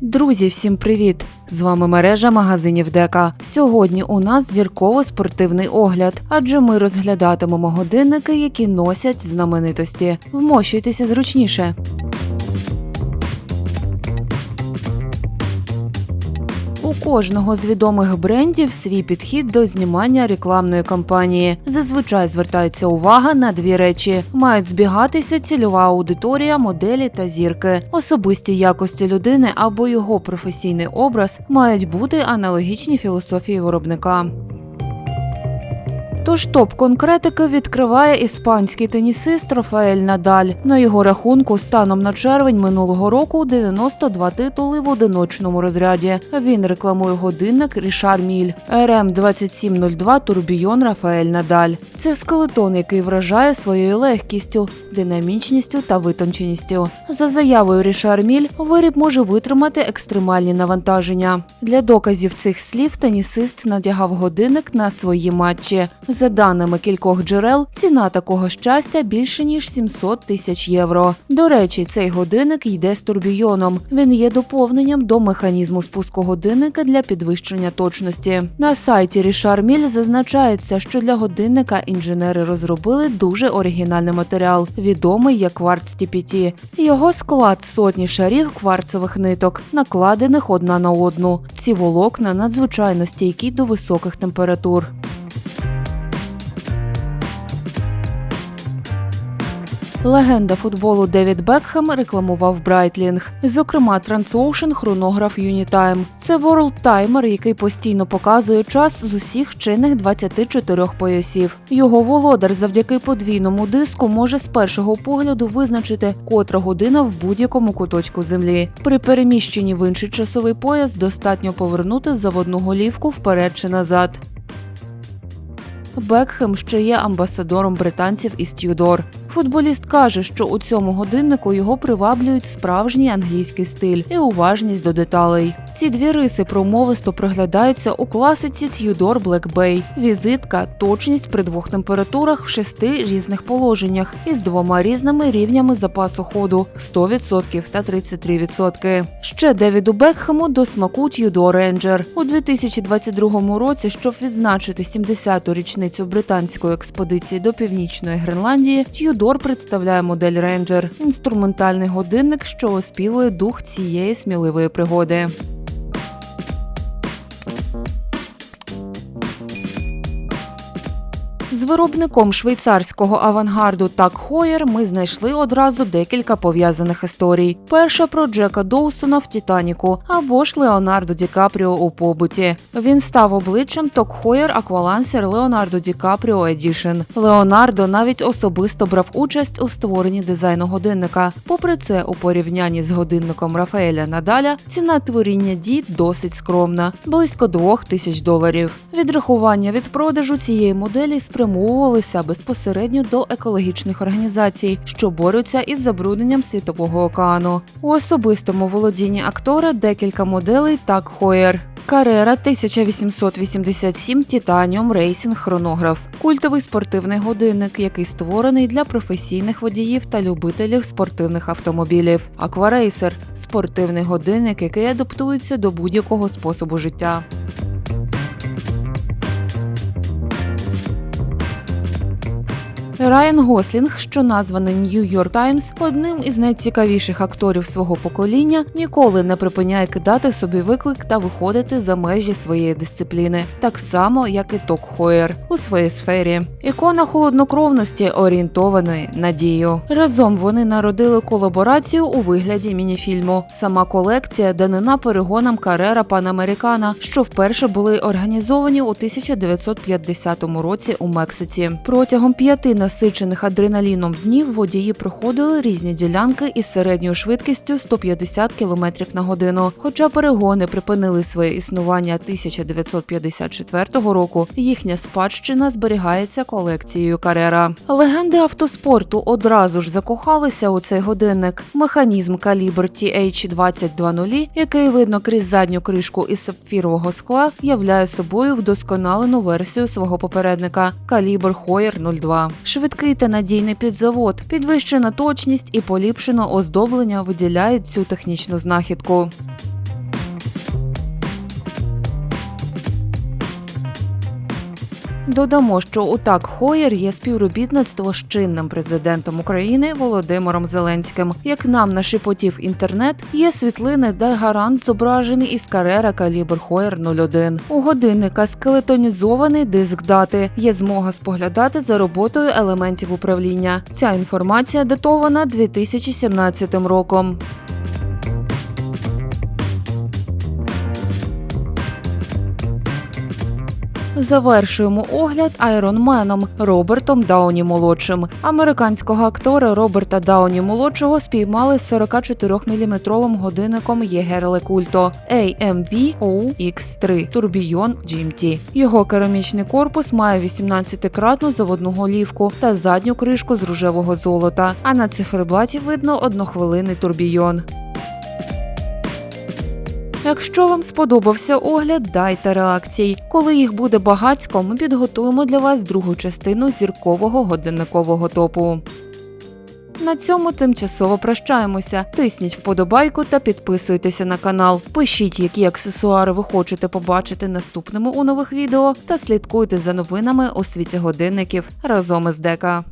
Друзі, всім привіт! З вами мережа магазинів Дека. Сьогодні у нас зірково-спортивний огляд, адже ми розглядатимемо годинники, які носять знаменитості. Вмощуйтеся зручніше. Кожного з відомих брендів свій підхід до знімання рекламної кампанії. Зазвичай звертається увага на дві речі: мають збігатися цільова аудиторія, моделі та зірки. Особисті якості людини або його професійний образ мають бути аналогічні філософії виробника. Тож топ конкретики відкриває іспанський тенісист Рафаель Надаль. На його рахунку станом на червень минулого року 92 титули в одиночному розряді. Він рекламує годинник Рішар Міль РМ 2702 Турбійон Рафаель Надаль. Це скелетон, який вражає своєю легкістю, динамічністю та витонченістю. За заявою Рішар Міль, виріб може витримати екстремальні навантаження. Для доказів цих слів тенісист надягав годинник на свої матчі. За даними кількох джерел, ціна такого щастя більше ніж 700 тисяч євро. До речі, цей годинник йде з турбійоном. Він є доповненням до механізму спуску годинника для підвищення точності. На сайті Рішар Міль зазначається, що для годинника інженери розробили дуже оригінальний матеріал, відомий як кварц TPT. Його склад сотні шарів кварцових ниток, накладених одна на одну. Ці волокна надзвичайно стійкі до високих температур. Легенда футболу Девід Бекхем рекламував Брайтлінг, зокрема Transocean хронограф Unitime. Це World Timer, який постійно показує час з усіх чинних 24 поясів. Його володар завдяки подвійному диску може з першого погляду визначити, котра година в будь-якому куточку землі. При переміщенні в інший часовий пояс достатньо повернути заводну голівку вперед чи назад. Бекхем ще є амбасадором британців із Тюдор. Футболіст каже, що у цьому годиннику його приваблюють справжній англійський стиль і уважність до деталей. Ці дві риси промовисто проглядаються у класиці Black Bay. Візитка, точність при двох температурах в шести різних положеннях із двома різними рівнями запасу ходу 100% та 33%. Ще Девіду Бекхему до смаку Tudor Ranger. у 2022 році, щоб відзначити 70-ту річницю британської експедиції до північної Гренландії. Tudor представляє модель Ranger – інструментальний годинник, що оспівує дух цієї сміливої пригоди. З виробником швейцарського авангарду Так Хоєр ми знайшли одразу декілька пов'язаних історій. Перша про Джека Доусона в Титаніку або ж Леонардо Ді Капріо у побуті. Він став обличчям Ток Хоєр Аквалансер Леонардо Ді Капріо Едішн. Леонардо навіть особисто брав участь у створенні дизайну годинника. Попри це, у порівнянні з годинником Рафаеля Надаля ціна творіння дій досить скромна близько двох тисяч доларів. Відрахування від продажу цієї моделі спрямовувалися безпосередньо до екологічних організацій, що борються із забрудненням світового океану. У особистому володінні актора декілька моделей так Хоєр. Карера 1887 Титаніум Рейсінг хронограф, культовий спортивний годинник, який створений для професійних водіїв та любителів спортивних автомобілів. Акварейсер спортивний годинник, який адаптується до будь-якого способу життя. Райан Гослінг, що названий York Times одним із найцікавіших акторів свого покоління, ніколи не припиняє кидати собі виклик та виходити за межі своєї дисципліни, так само як і Ток Хоєр у своїй сфері. Ікона холоднокровності орієнтованої на дію. Разом вони народили колаборацію у вигляді мініфільму. Сама колекція данина перегонам карера Панамерикана, що вперше були організовані у 1950 році у Мексиці. Протягом п'яти насичених адреналіном днів водії проходили різні ділянки із середньою швидкістю 150 км на годину. Хоча перегони припинили своє існування 1954 року, їхня спадщина зберігається колекцією Карера. Легенди автоспорту одразу ж закохалися у цей годинник. Механізм калібр TH2020, який видно крізь задню кришку із сапфірового скла, являє собою вдосконалену версію свого попередника калібр Hoyer 02. Швидкий та надійний підзавод, підвищена точність і поліпшено оздоблення виділяють цю технічну знахідку. Додамо, що у так Хоєр є співробітництво з чинним президентом України Володимиром Зеленським. Як нам нашепотів інтернет, є світлини, де гарант зображений із карера калібр Хоєр 01. У годинника скелетонізований диск дати. Є змога споглядати за роботою елементів управління. Ця інформація датована 2017 роком. Завершуємо огляд Айронменом Робертом Дауні молодшим. Американського актора Роберта Дауні молодшого спіймали з 44-мм годинником Єгерле Культо AMV OX3 Турбійон GMT. Його керамічний корпус має 18-кратну заводну голівку та задню кришку з рожевого золота. А на циферблаті видно однохвилинний турбійон. Якщо вам сподобався огляд, дайте реакцій. Коли їх буде багатько, ми підготуємо для вас другу частину зіркового годинникового топу. На цьому тимчасово прощаємося. Тисніть вподобайку та підписуйтеся на канал. Пишіть, які аксесуари ви хочете побачити наступними у нових відео, та слідкуйте за новинами у світі годинників разом із Дека.